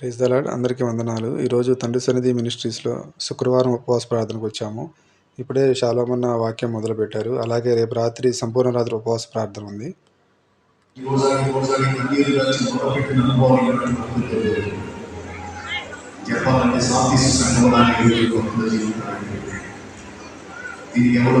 Praise the Lord అందరికీ వందనాలు. ఈరోజు తండ్రి సన్నిధి మినిస్ట్రీస్లో శుక్రవారం ఉపవాస ప్రార్థనకు వచ్చాము. ఇప్పుడే శాలోమన్న వాక్యం మొదలుపెట్టారు. అలాగే రేపు రాత్రి సంపూర్ణ రాత్రి ఉపవాస ప్రార్థన ఉంది. చెప్పాలంటే దీనికి ఎవరు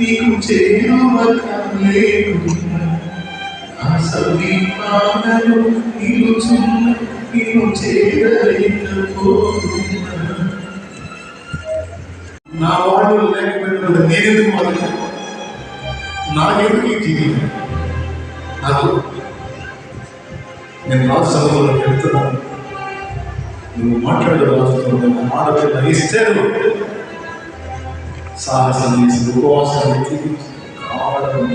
నీకు చేరువలేకున్నా నా సమీపాలను నిలుచున్న నీవు చేరలేకపోతున్నా నా వాడు లేకపోయినప్పుడు నేనెందుకు మొదలు? నాకెందుకు ఈ జీవితం. నాకు నేను రాజ్యసభలో వెళ్తున్నాను నువ్వు మాట్లాడే రాజుతో నువ్వు మాట్లాడిన ఇస్తాను సాహసం చేసి ఉపవాసం చూపించి కావడం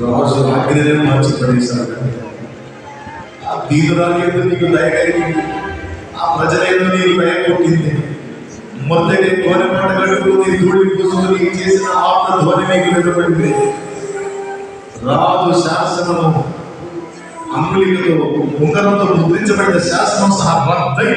రాజు ఆగ్రహం మార్చి పడేశాడు ఆ బీదరాలు ఏదో నీకు దయ కలిగింది ఆ ప్రజల నీకు దయ కొట్టింది మొదటి ధ్వని మాట కడుపు నీ ధూళి పుసుకుని చేసిన ఆత్మ ధ్వని నీకు వెలువడింది రాజు శాసనము అంగుళికతో ఉంగరంతో ముద్రించబడిన శాసనం సహా రద్దయి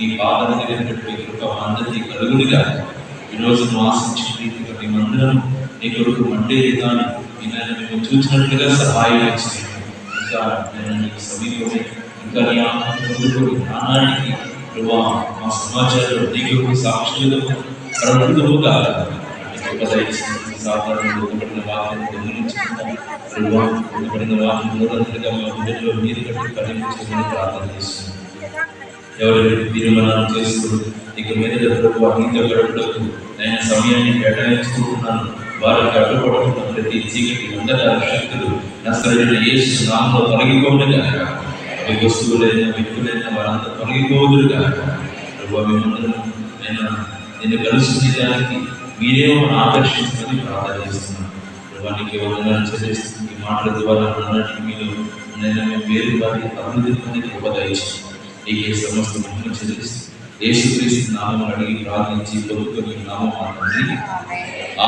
నీ పాదం దగ్గర కృప అందరికీ కలుగునిగా. ఈరోజు నువ్వు ఆశించిన రీతిగా మేమందరం నీ కొరకు మండే విధానం నేను మేము చూసినట్లుగా సహాయం ఇంకా నేను నీకు సమీపమే ఇంకా నీ జ్ఞానానికి ప్రభా మా సమాచారంలో నీకు సాక్షులుగా సాధారణ పొందబడిన వాక్యం గమనించుకుంటాం ప్రభా పొందబడిన వాక్యం మూడంతలుగా మా కట్టి ప్రార్థన చేస్తున్నాం ఎవరైతే తీర్మానాలు చేస్తూ ఇక మీద ప్రభు నీతో గడుపుటకు నేను సమయాన్ని కేటాయిస్తూ ఉన్నాను వారికి అడ్డుపడుతున్న ప్రతి చీకటి అంధకార శక్తులు నష్టమైన యేసు నామంలో తొలగిపోవునుగా అవి వస్తువులైన వ్యక్తులైన వారంతా తొలగిపోదురుగా ప్రభు మేమందరం నేను నిన్ను కలుసుకునేదానికి మీరే మనం ఆకర్షించుకొని ప్రార్థన చేస్తున్నాను ప్రభు నీకు వందనాలు చెల్లిస్తూ ఈ మాటల ద్వారా అన్నటికి మీరు నేను మేము వేరు వారి అభివృద్ధి పొంది ఉపదయించాను నీకే సమస్త మహిమ చెల్లిస్తూ యేసుక్రీస్తు నామం అడిగి ప్రార్థించి పొందుకొని నామం మాట్లాడి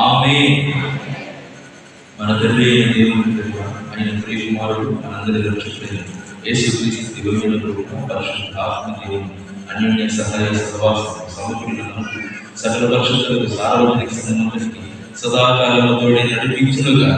ఆమె మన తండ్రి అయిన దేవుని కృప, ఆయన ప్రియ కుమారుడు మనందరి రక్షకుడైన యేసుక్రీస్తు దివ్యమైన కృప, పరిశుద్ధ ఆత్మ దేవుని అన్యోన్య సహాయ సహవాసం సమకూడిన మనకు సకల పక్షులకు సార్వత్రిక సంబంధానికి సదాకాలంతో నడిపించునుగా